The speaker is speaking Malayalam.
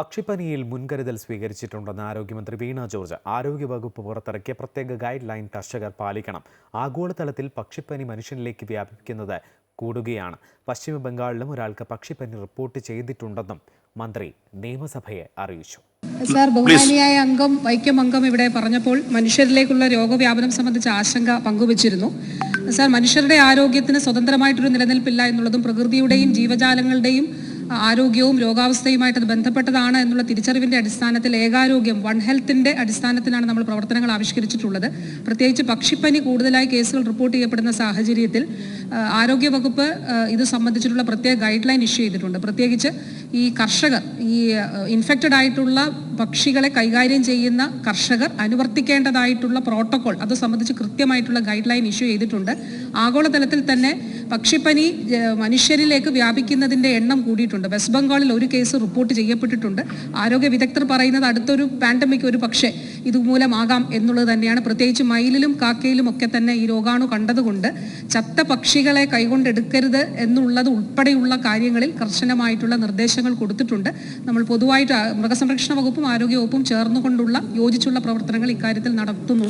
പക്ഷിപ്പനിയിൽ മുൻകരുതൽ സ്വീകരിച്ചിട്ടുണ്ടെന്ന് ആരോഗ്യമന്ത്രി വീണ ജോർജ് ആരോഗ്യവകുപ്പ് പുറത്തിറക്കിയ പ്രത്യേക ഗൈഡ് ലൈൻ കർഷകർ പാലിക്കണം. ആഗോളതലത്തിൽ പക്ഷിപ്പനി മനുഷ്യനിലേക്ക് വ്യാപിക്കുന്നത് കൂടുകയാണ്. പശ്ചിമ ബംഗാളിലും ഒരാൾക്ക് പക്ഷിപ്പനി റിപ്പോർട്ട് ചെയ്തിട്ടുണ്ടെന്നും മന്ത്രി നിയമസഭയെ അറിയിച്ചു. സാർ ബഹുമാനിയായ അംഗം വൈക്കം അംഗം ഇവിടെ പറഞ്ഞപ്പോൾ മനുഷ്യരിലേക്കുള്ള രോഗവ്യാപനം സംബന്ധിച്ച ആശങ്ക പങ്കുവച്ചിരുന്നു. സാർ മനുഷ്യരുടെ ആരോഗ്യത്തിന് സ്വതന്ത്രമായിട്ടൊരു നിലനിൽപ്പില്ല എന്നുള്ളതും പ്രകൃതിയുടെയും ജീവജാലങ്ങളുടെയും ആരോഗ്യവും രോഗാവസ്ഥയുമായിട്ട് ബന്ധപ്പെട്ടതാണ് എന്നുള്ള തിരിച്ചറിവിന്റെ അടിസ്ഥാനത്തിൽ ഏകാരോഗ്യം വൺ ഹെൽത്തിന്റെ അടിസ്ഥാനത്തിലാണ് നമ്മൾ പ്രവർത്തനങ്ങൾ ആവിഷ്കരിച്ചിട്ടുള്ളത്. പ്രത്യേകിച്ച് പക്ഷിപ്പനി കൂടുതലായി കേസുകൾ റിപ്പോർട്ട് ചെയ്യപ്പെടുന്ന സാഹചര്യത്തിൽ ആരോഗ്യവകുപ്പ് വകുപ്പ് ഇത് സംബന്ധിച്ചിട്ടുള്ള പ്രത്യേക ഗൈഡ് ലൈൻ ഇഷ്യൂ ചെയ്തിട്ടുണ്ട്. പ്രത്യേകിച്ച് ഈ കർഷകർ ഈ ഇൻഫെക്റ്റഡ് ആയിട്ടുള്ള പക്ഷികളെ കൈകാര്യം ചെയ്യുന്ന കർഷകർ അനുവർത്തിക്കേണ്ടതായിട്ടുള്ള പ്രോട്ടോകോൾ അത് സംബന്ധിച്ച് കൃത്യമായിട്ടുള്ള ഗൈഡ് ലൈൻ ഇഷ്യൂ ചെയ്തിട്ടുണ്ട്. ആഗോളതലത്തിൽ തന്നെ പക്ഷിപ്പനി മനുഷ്യരിലേക്ക് വ്യാപിക്കുന്നതിന്റെ എണ്ണം കൂടിയിട്ടുണ്ട്. വെസ്റ്റ് ബംഗാളിൽ ഒരു കേസ് റിപ്പോർട്ട് ചെയ്യപ്പെട്ടിട്ടുണ്ട്. ആരോഗ്യ വിദഗ്ധർ പറയുന്നത് അടുത്തൊരു പാൻഡമിക് ഒരു പക്ഷേ ഇതുമൂലമാകാം എന്നുള്ളത് തന്നെയാണ്. പ്രത്യേകിച്ച് മയിലിലും കാക്കയിലും ഒക്കെ തന്നെ ഈ രോഗാണു കണ്ടതുകൊണ്ട് ചത്ത പക്ഷികളെ കൈകൊണ്ടെടുക്കരുത് എന്നുള്ളത് ഉൾപ്പെടെയുള്ള കാര്യങ്ങളിൽ കർശനമായിട്ടുള്ള നിർദ്ദേശങ്ങൾ കൊടുത്തിട്ടുണ്ട്. നമ്മൾ പൊതുവായിട്ട് മൃഗസംരക്ഷണ വകുപ്പും ആരോഗ്യ വകുപ്പും ചേർന്നുകൊണ്ടുള്ള യോജിച്ചുള്ള പ്രവർത്തനങ്ങൾ ഇക്കാര്യത്തിൽ നടത്തുന്നു.